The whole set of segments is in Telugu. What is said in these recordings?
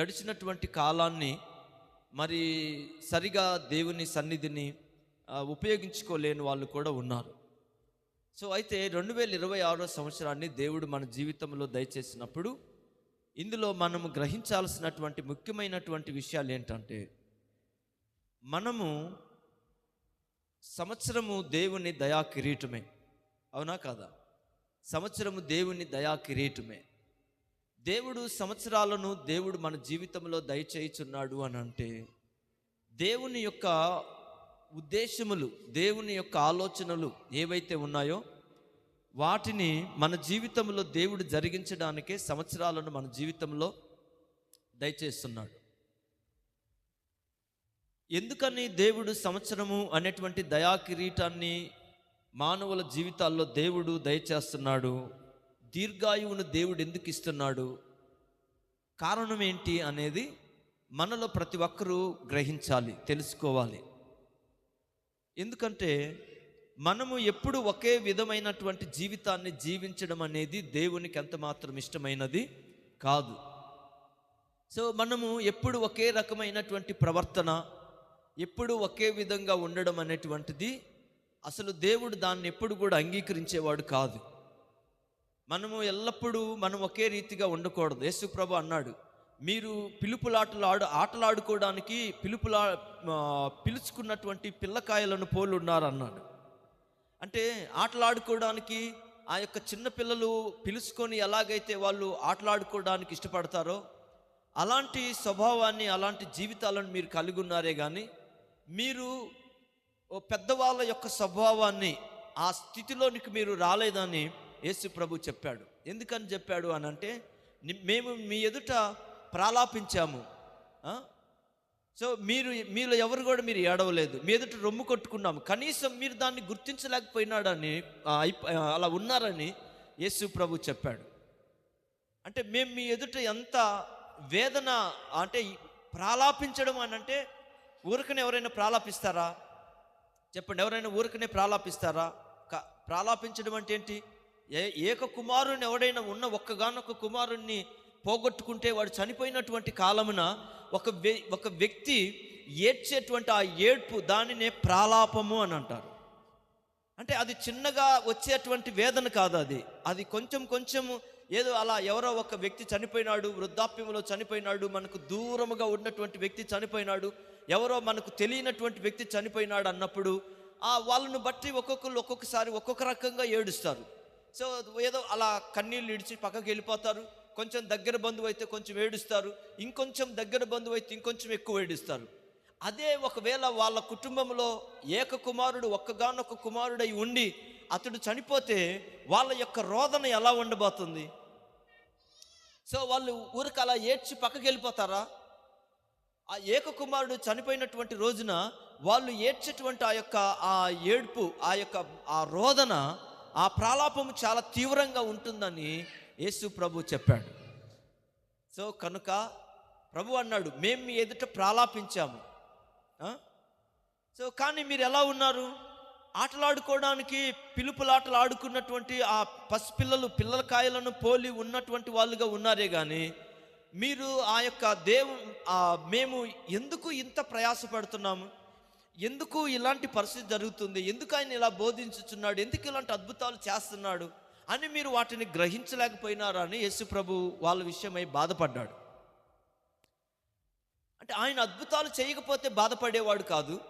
గడిచినటువంటి కాలాన్ని మరి సరిగా దేవుని సన్నిధిని ఉపయోగించుకోలేని వాళ్ళు కూడా ఉన్నారు. సో అయితే రెండు వేల ఇరవై ఆరో సంవత్సరాన్ని దేవుడు మన జీవితంలో దయచేసినప్పుడు ఇందులో మనము గ్రహించాల్సినటువంటి ముఖ్యమైనటువంటి విషయాలు ఏంటంటే మనము సంవత్సరము దేవుని దయా కిరీటమే అవునా కాదా? సంవత్సరము దేవుని దయా కిరీటమే దేవుడు సంవత్సరాలను దేవుడు మన జీవితంలో దయచేయుచున్నాడు అని అంటే దేవుని యొక్క ఉద్దేశములు దేవుని యొక్క ఆలోచనలు ఏవైతే ఉన్నాయో వాటిని మన జీవితంలో దేవుడు జరిగించడానికే సంవత్సరాలను మన జీవితంలో దయచేస్తున్నాడు. ఎందుకని దేవుడు సంవత్సరము అనేటువంటి దయా కిరీటాన్ని మానవుల జీవితాల్లో దేవుడు దయచేస్తున్నాడు? దీర్ఘాయువును దేవుడు ఎందుకు ఇస్తున్నాడు? కారణం ఏంటి అనేది మనలో ప్రతి ఒక్కరూ గ్రహించాలి తెలుసుకోవాలి. ఎందుకంటే మనము ఎప్పుడు ఒకే విధమైనటువంటి జీవితాన్ని జీవించడం అనేది దేవునికి ఎంత మాత్రం ఇష్టమైనది కాదు. సో మనము ఎప్పుడు ఒకే రకమైనటువంటి ప్రవర్తన ఎప్పుడు ఒకే విధంగా ఉండడం అనేటువంటిది అసలు దేవుడు దాన్ని ఎప్పుడు కూడా అంగీకరించేవాడు కాదు. మనము ఎల్లప్పుడూ మనం ఒకే రీతిగా ఉండకూడదు. యేసుప్రభు అన్నాడు మీరు పిలుపులాటలు ఆడు ఆటలాడుకోవడానికి పిలుపులా పిలుచుకున్నటువంటి పిల్లకాయలను పోలు ఉన్నారన్నాడు అంటే ఆటలాడుకోవడానికి ఆ యొక్క చిన్నపిల్లలు పిలుచుకొని ఎలాగైతే వాళ్ళు ఆటలాడుకోవడానికి ఇష్టపడతారో అలాంటి స్వభావాన్ని అలాంటి జీవితాలను మీరు కలిగి ఉన్నారే కానీ మీరు పెద్దవాళ్ళ యొక్క స్వభావాన్ని ఆ స్థితిలోనికి మీరు రాలేదని యేసు ప్రభు చెప్పాడు. ఎందుకని చెప్పాడు అని అంటే మేము మీ ఎదుట ప్రాలాపించాము. సో మీరు మీలో ఎవరు కూడా మీరు ఏడవలేదు. మీ ఎదుట రొమ్ము కొట్టుకున్నాము. కనీసం మీరు దాన్ని గుర్తించలేకపోయినాడని అలా ఉన్నారని యేసు ప్రభు చెప్పాడు. అంటే మేము మీ ఎదుట ఎంత వేదన అంటే ప్రాలాపించడం అని అంటే ఊరికనే ఎవరైనా ప్రాలాపిస్తారా? చెప్పండి ఎవరైనా ఊరికనే ప్రాలాపిస్తారా? క- ప్రాలాపించడం అంటే ఏంటి? ఏ ఏక కుమారుని ఎవడైనా ఉన్న ఒక్కగానొక్క కుమారుణ్ణి పోగొట్టుకుంటే వాడు చనిపోయినటువంటి కాలమున ఒక వ్య ఒక వ్యక్తి ఏడ్చేటువంటి ఆ ఏడ్పు దానినే ప్రాలాపము అని అంటారు. అంటే అది చిన్నగా వచ్చేటువంటి వేదన కాదు అది. అది కొంచెం కొంచెం ఏదో అలా ఎవరో ఒక వ్యక్తి చనిపోయినాడు వృద్ధాప్యంలో చనిపోయినాడు మనకు దూరముగా ఉన్నటువంటి వ్యక్తి చనిపోయినాడు ఎవరో మనకు తెలియనటువంటి వ్యక్తి చనిపోయినాడు అన్నప్పుడు ఆ వాళ్ళను బట్టి ఒక్కొక్కరు ఒక్కొక్కసారి ఒక్కొక్క రకంగా ఏడుస్తారు. సో ఏదో అలా కన్నీళ్ళు ఇడిచి పక్కకి వెళ్ళిపోతారు. కొంచెం దగ్గర బంధువు అయితే కొంచెం ఏడుస్తారు. ఇంకొంచెం దగ్గర బంధువు అయితే ఇంకొంచెం ఎక్కువ ఏడుస్తారు. అదే ఒకవేళ వాళ్ళ కుటుంబంలో ఏక కుమారుడు ఒక్కగానొక్క కుమారుడై ఉండి అతడు చనిపోతే వాళ్ళ యొక్క రోదన ఎలా ఉండబోతుంది? సో వాళ్ళు ఊరికి అలా ఏడ్చి పక్కకి వెళ్ళిపోతారా? ఆ ఏక కుమారుడు చనిపోయినటువంటి రోజున వాళ్ళు ఏడ్చేటువంటి ఆ యొక్క ఆ ఏడుపు ఆ యొక్క ఆ రోదన ఆ ప్రాలాపము చాలా తీవ్రంగా ఉంటుందని యేసు ప్రభు చెప్పాడు. సో కనుక ప్రభు అన్నాడు మేము మీ ఎదుట ప్రాలాపించాము. సో కానీ మీరు ఎలా ఉన్నారు? ఆటలాడుకోవడానికి పిలుపులాటలు ఆడుకున్నటువంటి ఆ పసిపిల్లలు పిల్లల కాయలను పోలి ఉన్నటువంటి వాళ్ళుగా ఉన్నారే కానీ మీరు ఆ యొక్క దేవు మేము ఎందుకు ఇంత ప్రయాసపడుతున్నాము? ఎందుకు ఇలాంటి పరిస్థితి జరుగుతుంది? ఎందుకు ఆయన ఇలా బోధించుచున్నాడు? ఎందుకు ఇలాంటి అద్భుతాలు చేస్తున్నాడు? అని మీరు వాటిని గ్రహించలేకపోయినారా అని యేసు ప్రభు వాళ్ళ విషయమై బాధపడ్డాడు. అంటే ఆయన అద్భుతాలు చేయకపోతే బాధపడేవాడు కాదు.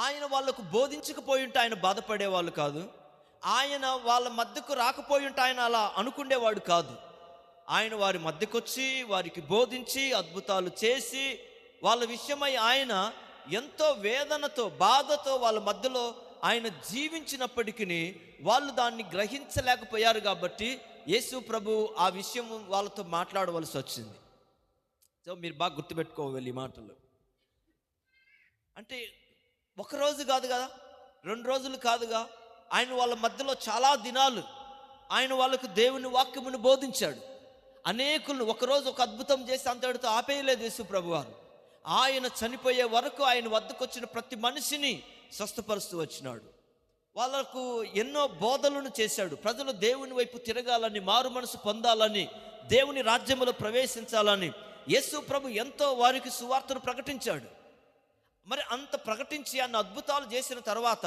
ఆయన వాళ్ళకు బోధించకపోయి ఉంటే ఆయన బాధపడేవాళ్ళు కాదు. ఆయన వాళ్ళ మధ్యకు రాకపోయి ఉంటే ఆయన అలా అనుకునేవాడు కాదు. ఆయన వారి మధ్యకొచ్చి వారికి బోధించి అద్భుతాలు చేసి వాళ్ళ విషయమై ఆయన ఎంతో వేదనతో బాధతో వాళ్ళ మధ్యలో ఆయన జీవించినప్పటికీ వాళ్ళు దాన్ని గ్రహించలేకపోయారు కాబట్టి యేసు ప్రభు ఆ విషయం వాళ్ళతో మాట్లాడవలసి వచ్చింది. సో మీరు బాగా గుర్తుపెట్టుకోవాలి ఈ మాటలు. అంటే ఒకరోజు కాదు కదా? రెండు రోజులు కాదుగా? ఆయన వాళ్ళ మధ్యలో చాలా దినాలు ఆయన వాళ్ళకు దేవుని వాక్యమును బోధించాడు. అనేకులను ఒకరోజు ఒక అద్భుతం చేసి అంతటితో ఆపేయలేదు యేసు ప్రభు వారు. ఆయన చనిపోయే వరకు ఆయన వద్దకు వచ్చిన ప్రతి మనిషిని స్వస్థపరుస్తూ వచ్చినాడు. వాళ్ళకు ఎన్నో బోధలను చేశాడు. ప్రజలు దేవుని వైపు తిరగాలని మారు మనసు పొందాలని దేవుని రాజ్యములో ప్రవేశించాలని యేసు ప్రభు ఎంతో వారికి సువార్తను ప్రకటించాడు. మరి అంత ప్రకటించి అన్న అద్భుతాలు చేసిన తర్వాత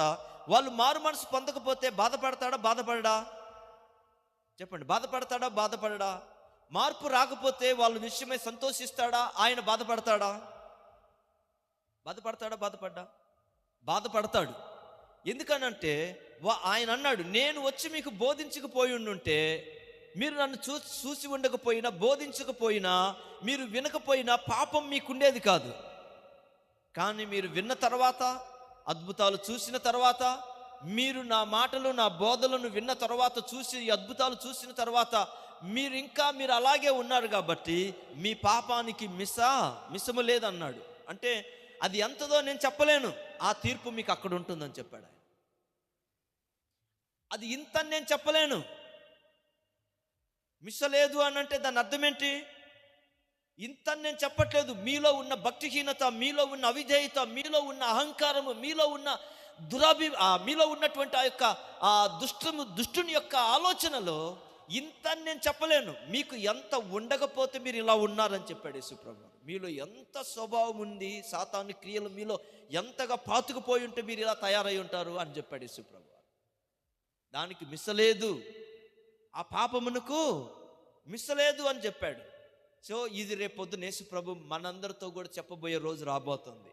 వాళ్ళు మారు మనసు పొందకపోతే బాధపడతాడా బాధపడడా? చెప్పండి బాధపడతాడా బాధపడడా? మార్పు రాకపోతే వాళ్ళ విషయమై సంతోషిస్తాడా ఆయన బాధపడతాడా? బాధపడతాడా? బాధపడ్డా? బాధపడతాడు. ఎందుకనంటే వా- ఆయన అన్నాడు నేను వచ్చి మీకు బోధించకపోయి ఉండుంటే మీరు నన్ను చూ చూసి ఉండకపోయినా బోధించకపోయినా మీరు వినకపోయినా పాపం మీకుండేది కాదు. కానీ మీరు విన్న తర్వాత అద్భుతాలు చూసిన తర్వాత మీరు నా మాటలు నా బోధలను విన్న తర్వాత చూసి అద్భుతాలు చూసిన తర్వాత మీరు ఇంకా మీరు అలాగే ఉన్నారు కాబట్టి మీ పాపానికి మిస మిసము లేదన్నాడు. అంటే అది ఎంతదో నేను చెప్పలేను. ఆ తీర్పు మీకు అక్కడ ఉంటుందని చెప్పాడు ఆయన. అది ఇంత నేను చెప్పలేను. మిస్సలేదు అని అంటే దాని అర్థం ఏంటి ఇంత నేను చెప్పట్లేదు. మీలో ఉన్న భక్తిహీనత మీలో ఉన్న అవిధేయత మీలో ఉన్న అహంకారము మీలో ఉన్న దురాభి మీలో ఉన్నటువంటి ఆ యొక్క ఆ దుష్టము దుష్టుని యొక్క ఆలోచనలో ఇంత నేను చెప్పలేను. మీకు ఎంత ఉండకపోతే మీరు ఇలా ఉన్నారని చెప్పాడు యేసుప్రభు. మీలో ఎంత స్వభావం ఉంది సాతాను క్రియలు మీలో ఎంతగా పాతుకుపోయి ఉంటే మీరు ఇలా తయారై ఉంటారు అని చెప్పాడు యేసుప్రభు దానికి మిస్సలేదు ఆ పాపమునకు మిస్సలేదు అని చెప్పాడు. సో ఇది రేపొద్దున యేసు ప్రభు మనందరితో కూడా చెప్పబోయే రోజు రాబోతుంది.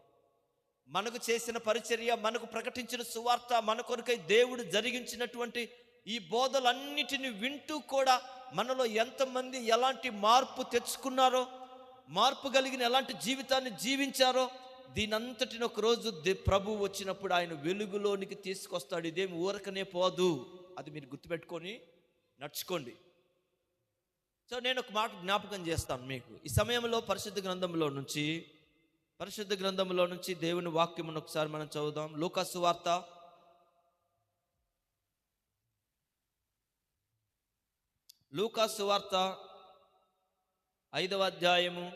మనకు చేసిన పరిచర్య మనకు ప్రకటించిన సువార్త మన కొరకై దేవుడు జరిగించినటువంటి ఈ బోధలన్నిటిని వింటూ కూడా మనలో ఎంతమంది ఎలాంటి మార్పు తెచ్చుకున్నారో మార్పు కలిగిన ఎలాంటి జీవితాన్ని జీవించారో దీనంతటిని ఒక రోజు ప్రభు వచ్చినప్పుడు ఆయన వెలుగులోనికి తీసుకొస్తాడు. ఇదేమి ఊరకనే పోదు. అది మీరు గుర్తుపెట్టుకొని నడుచుకోండి. సో నేను ఒక మాట జ్ఞాపకం చేస్తాను మీకు. ఈ సమయంలో పరిశుద్ధ గ్రంథంలో నుంచి పరిశుద్ధ గ్రంథంలో నుంచి దేవుని వాక్యమును ఒకసారి మనం చదువుదాం. లూకాసు వార్త. లూకాసు వార్త ఐదవ అధ్యాయము.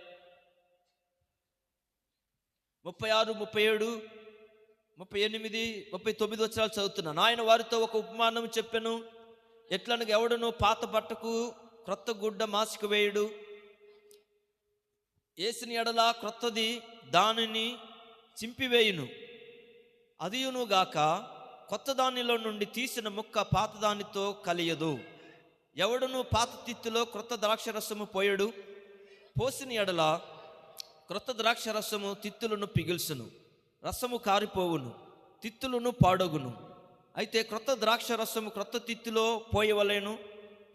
ముప్పై ఆరు ముప్పై ఏడు ముప్పై ఎనిమిది ముప్పై తొమ్మిది వచ్చరాలు చదువుతున్నాను. ఆయన వారితో ఒక ఉపమానం చెప్పాను. ఎట్లనగా ఎవడను పాత బట్టకు క్రొత్త గుడ్డ మాసిక వేయుడు. వేసిన ఎడల క్రొత్తది దానిని చింపివేయును. అదియునుగాక కొత్త దానిలో నుండి తీసిన ముక్క పాత దానితో కలియదు. ఎవడును పాత తిత్తులో క్రొత్త ద్రాక్షరసము పోయడు. పోసిన ఎడల క్రొత్త ద్రాక్ష రసము తిత్తులను పిగిల్సును రసము కారిపోవును తిత్తులను పాడగును. అయితే క్రొత్త ద్రాక్ష రసము క్రొత్త తిత్తిలో పోయవలేను.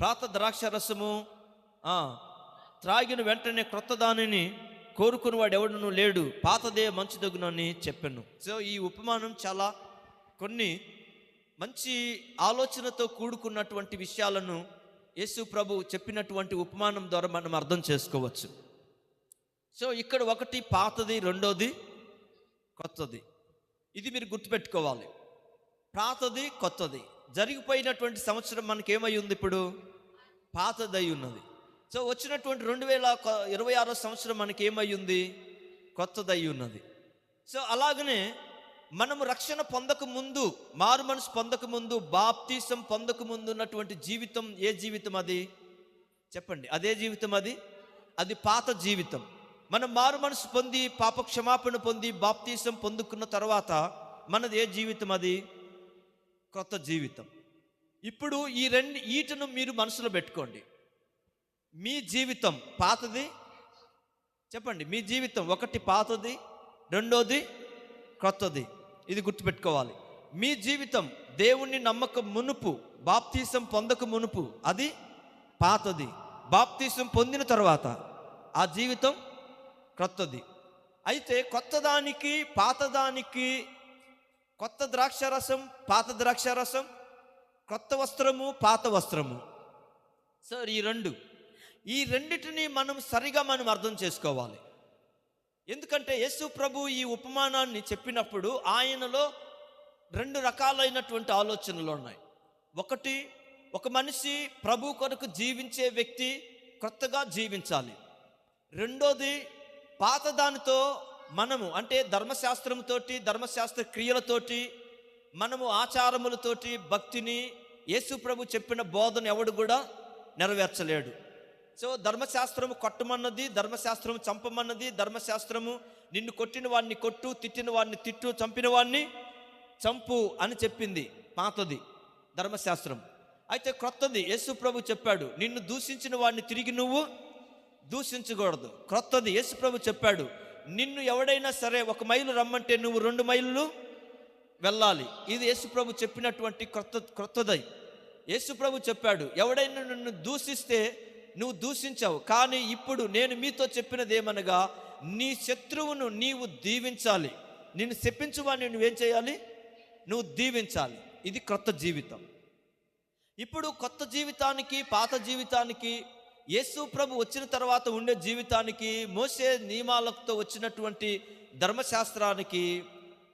పాత ద్రాక్ష రసము త్రాగిన వెంటనే క్రొత్త దానిని కోరుకుని వాడు ఎవడును లేడు. పాతదే మంచిదగునని చెప్పాను. సో ఈ ఉపమానం చాలా కొన్ని మంచి ఆలోచనతో కూడుకున్నటువంటి విషయాలను యేసు ప్రభు చెప్పినటువంటి ఉపమానం ద్వారా మనం అర్థం చేసుకోవచ్చు. సో ఇక్కడ ఒకటి పాతది రెండోది కొత్తది. ఇది మీరు గుర్తుపెట్టుకోవాలి. పాతది కొత్తది. జరిగిపోయినటువంటి సంవత్సరం మనకి ఏమై ఉంది ఇప్పుడు? పాతదై ఉన్నది. సో వచ్చినటువంటి రెండు వేల ఇరవై ఆరో సంవత్సరం మనకి ఏమై ఉంది? కొత్తదై ఉన్నది. సో అలాగనే మనము రక్షణ పొందక ముందు మారు మనసు పొందక ముందు బాప్తీసం పొందక ముందు ఉన్నటువంటి జీవితం ఏ జీవితం అది? చెప్పండి. అదే జీవితం అది? అది పాత జీవితం. మనం మారు మనసు పొంది పాప క్షమాపణ పొంది బాప్తీసం పొందుకున్న తర్వాత మనది ఏ జీవితం అది? కొత్త జీవితం. ఇప్పుడు ఈ రెండు ఈటను మీరు మనసులో పెట్టుకోండి. మీ జీవితం పాతది? చెప్పండి. మీ జీవితం ఒకటి పాతది రెండోది కొత్తది ఇది గుర్తుపెట్టుకోవాలి. మీ జీవితం దేవుణ్ణి నమ్మకం మునుపు బాప్తీసం పొందక మునుపు అది పాతది. బాప్తీసం పొందిన తర్వాత ఆ జీవితం క్రొత్తది. అయితే కొత్తదానికి పాతదానికి కొత్త ద్రాక్షారసం పాత ద్రాక్షారసం కొత్త వస్త్రము పాత వస్త్రము. సార్ ఈ రెండు. ఈ రెండిటిని మనం సరిగా మనం అర్థం చేసుకోవాలి. ఎందుకంటే యేసు ప్రభు ఈ ఉపమానాన్ని చెప్పినప్పుడు ఆయనలో రెండు రకాలైనటువంటి ఆలోచనలు ఉన్నాయి. ఒకటి ఒక మనిషి ప్రభు కొరకు జీవించే వ్యక్తి కొత్తగా జీవించాలి. రెండోది పాతదానితో మనము అంటే ధర్మశాస్త్రంతోటి ధర్మశాస్త్ర క్రియలతోటి మనము ఆచారములతోటి భక్తిని యేసు ప్రభు చెప్పిన బోధన ఎవడు కూడా నెరవేర్చలేడు. సో ధర్మశాస్త్రము కొట్టమన్నది ధర్మశాస్త్రము చంపమన్నది ధర్మశాస్త్రము నిన్ను కొట్టిన వాడిని కొట్టు తిట్టిన వాడిని తిట్టు చంపిన వాడిని చంపు అని చెప్పింది పాతది ధర్మశాస్త్రం. అయితే క్రొత్తది యేసు ప్రభు చెప్పాడు నిన్ను దూషించిన వాడిని తిరిగి నువ్వు దూషించకూడదు. క్రొత్తది యేసు ప్రభు చెప్పాడు నిన్ను ఎవడైనా సరే ఒక మైలు రమ్మంటే నువ్వు రెండు మైళ్ళు వెళ్ళాలి. ఇది యేసుప్రభు చెప్పినటువంటి క్రొత్త క్రొత్తదై. యేసుప్రభు చెప్పాడు ఎవడైనా నిన్ను దూషిస్తే నువ్వు దూషించావు. కానీ ఇప్పుడు నేను మీతో చెప్పినది ఏమనగా నీ శత్రువును నీవు దీవించాలి. నిన్ను శపించువాడిని నువ్వేం చేయాలి? నువ్వు దీవించాలి. ఇది క్రొత్త జీవితం. ఇప్పుడు కొత్త జీవితానికి పాత జీవితానికి యేసు ప్రభు వచ్చిన తర్వాత ఉండే జీవితానికి మోసే నియమాలతో వచ్చినటువంటి ధర్మశాస్త్రానికి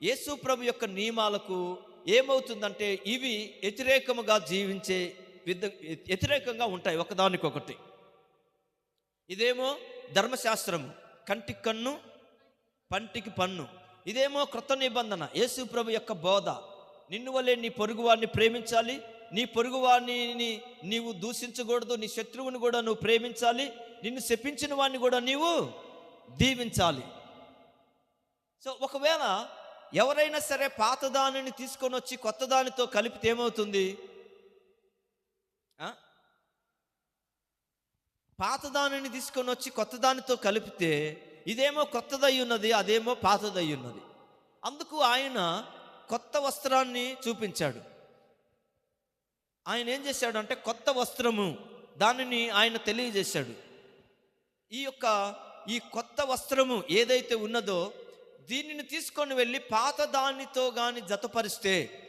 యేసు ప్రభు యొక్క నియమాలకు ఏమవుతుందంటే ఇవి వ్యతిరేకముగా జీవించే వ్యతిరేకంగా ఉంటాయి. ఒకదానికొకటి. ఇదేమో ధర్మశాస్త్రము. కంటికి కన్ను పంటికి పన్ను. ఇదేమో క్రొత్త నిబంధన యేసు ప్రభు యొక్క బోధ. నిన్ను వల్లే నీ పొరుగువాడిని ప్రేమించాలి. నీ పొరుగువాడిని నీవు దూషించకూడదు. నీ శత్రువుని కూడా నువ్వు ప్రేమించాలి. నిన్ను శపించిన వాడిని కూడా నీవు దీవించాలి. సో ఒకవేళ ఎవరైనా సరే పాత దానిని తీసుకొని వచ్చి కొత్త దానితో కలిపితే ఏమవుతుంది? పాత దానిని తీసుకొని వచ్చి కొత్త దానితో కలిపితే ఇదేమో కొత్తదై ఉన్నది అదేమో పాతదై ఉన్నది. అందుకు ఆయన కొత్త వస్త్రాన్ని చూపించాడు. ఆయన ఏం చేశాడు అంటే కొత్త వస్త్రము దానిని ఆయన తెలియజేశాడు. ఈ యొక్క ఈ కొత్త వస్త్రము ఏదైతే ఉన్నదో దీనిని తీసుకొని వెళ్ళి పాత దానితో కానీ జతపరిస్తే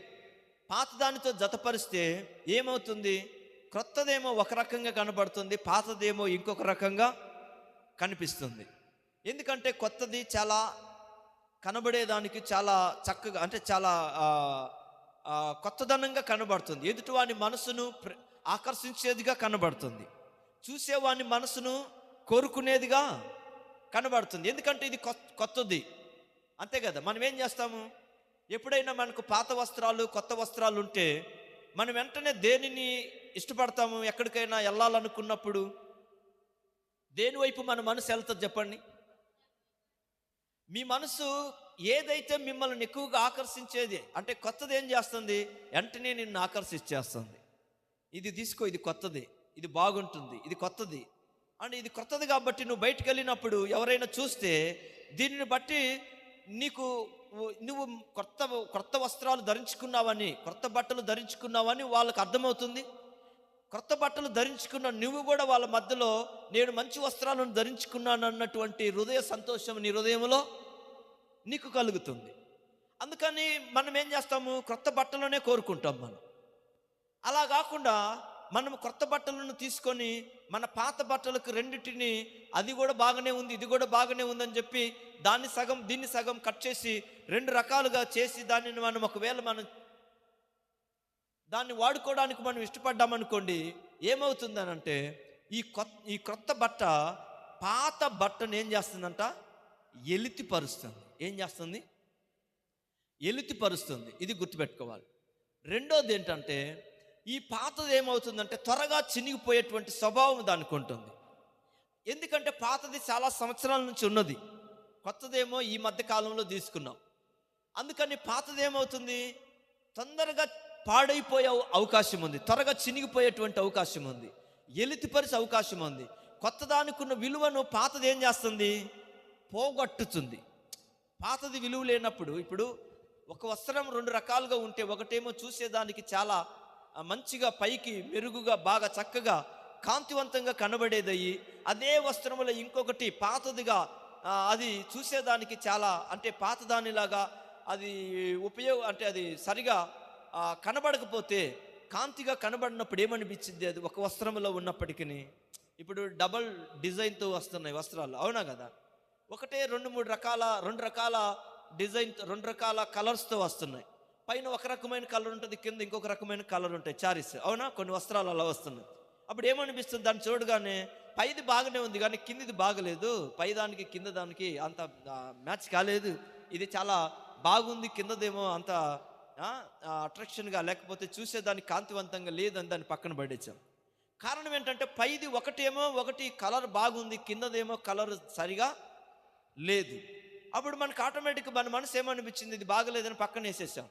పాత దానితో జతపరిస్తే ఏమవుతుంది? క్రొత్తదేమో ఒక రకంగా కనబడుతుంది పాతదేమో ఇంకొక రకంగా కనిపిస్తుంది. ఎందుకంటే కొత్తది చాలా కనబడేదానికి చాలా చక్కగా అంటే చాలా కొత్తదనంగా కనబడుతుంది. ఎదుటివాని మనసును ప్ర- ఆకర్షించేదిగా కనబడుతుంది. చూసేవాని మనసును కోరుకునేదిగా కనబడుతుంది. ఎందుకంటే ఇది కొత్త కొత్తది. అంతే కదా? మనం ఏం చేస్తాము? ఎప్పుడైనా మనకు పాత వస్త్రాలు కొత్త వస్త్రాలు ఉంటే మనం వెంటనే దేనిని ఇష్టపడతాము ఎక్కడికైనా వెళ్ళాలనుకున్నప్పుడు దేని వైపు మన మనసు వెళ్తుంది చెప్పండి? మీ మనసు ఏదైతే మిమ్మల్ని ఎక్కువగా ఆకర్షించేది అంటే కొత్తది ఏం చేస్తుంది? వెంటనే నిన్ను ఆకర్షించేస్తుంది. ఇది తీసుకో ఇది కొత్తది ఇది బాగుంటుంది ఇది కొత్తది. అండ్ ఇది కొత్తది కాబట్టి నువ్వు బయటకు వెళ్ళినప్పుడు ఎవరైనా చూస్తే దీనిని బట్టి నీకు నువ్వు కొత్త కొత్త వస్త్రాలు ధరించుకున్నావని కొత్త బట్టలు ధరించుకున్నావని వాళ్ళకి అర్థమవుతుంది? కొత్త బట్టలు ధరించుకున్న నువ్వు కూడా వాళ్ళ మధ్యలో నేను మంచి వస్త్రాలను ధరించుకున్నాను అన్నటువంటి హృదయ సంతోషం నీ హృదయంలో నీకు కలుగుతుంది. అందుకని మనం ఏం చేస్తాము? కొత్త బట్టలనే కోరుకుంటాం మనం. అలా కాకుండా మనం కొత్త బట్టలను తీసుకొని మన పాత బట్టలకు రెండింటిని అది కూడా బాగానే ఉంది ఇది కూడా బాగానే ఉందని చెప్పి దాన్ని సగం దీన్ని సగం కట్ చేసి రెండు రకాలుగా చేసి దానిని మనం ఒకవేళ మనం దాన్ని వాడుకోవడానికి మనం ఇష్టపడ్డామనుకోండి ఏమవుతుందనంటే ఈ కొత్త ఈ క్రొత్త బట్ట పాత బట్టను ఏం చేస్తుందంట? ఎలితిపరుస్తుంది. ఏం చేస్తుంది? ఎలితిపరుస్తుంది. ఇది గుర్తుపెట్టుకోవాలి. రెండోది ఏంటంటే ఈ పాతది ఏమవుతుందంటే త్వరగా చినిగిపోయేటువంటి స్వభావం దానికి ఉంటుంది. ఎందుకంటే పాతది చాలా సంవత్సరాల నుంచి ఉన్నది. కొత్తదేమో ఈ మధ్య కాలంలో తీసుకున్నాం. అందుకని పాతది ఏమవుతుంది? తొందరగా పాడైపోయే అవకాశం ఉంది త్వరగా చినిగిపోయేటువంటి అవకాశం ఉంది ఎలితిపరిచే అవకాశం ఉంది కొత్త దానికున్న విలువను పాతది ఏం చేస్తుంది? పోగొట్టుతుంది. పాతది విలువ లేనప్పుడు ఇప్పుడు ఒక వస్త్రం రెండు రకాలుగా ఉంటే ఒకటేమో చూసేదానికి చాలా మంచిగా పైకి మెరుగుగా బాగా చక్కగా కాంతివంతంగా కనబడేదయ్యి అదే వస్త్రములో ఇంకొకటి పాతదిగా అది చూసేదానికి చాలా అంటే పాతదానిలాగా అది ఉపయోగ అంటే అది సరిగా కనబడకపోతే కాంతిగా కనబడినప్పుడు ఏమనిపించింది? అది ఒక వస్త్రంలో ఉన్నప్పటికీ ఇప్పుడు డబల్ డిజైన్తో వస్తున్నాయి వస్త్రాలు. అవునా కదా? ఒకటే రెండు మూడు రకాల రెండు రకాల డిజైన్ రెండు రకాల కలర్స్తో వస్తున్నాయి. పైన ఒక రకమైన కలర్ ఉంటుంది కింద ఇంకొక రకమైన కలర్ ఉంటాయి. చారీస్. అవునా? కొన్ని వస్త్రాలు అలా వస్తున్నాయి. అప్పుడు ఏమనిపిస్తుంది? దాన్ని చూడగానే పైది బాగానే ఉంది కానీ కిందిది బాగలేదు. పై దానికి కింద దానికి అంత మ్యాచ్ కాలేదు. ఇది చాలా బాగుంది కిందదేమో అంత అట్రాక్షన్గా లేకపోతే చూసేదానికి కాంతివంతంగా లేదని దాన్ని పక్కన పడేసాం కారణం ఏంటంటే పైది ఒకటేమో ఒకటి కలర్ బాగుంది కిందదేమో కలర్ సరిగా లేదు. అప్పుడు మనకు ఆటోమేటిక్ మన మనసు ఏమనిపించింది? ఇది బాగలేదని పక్కన వేసేసాం.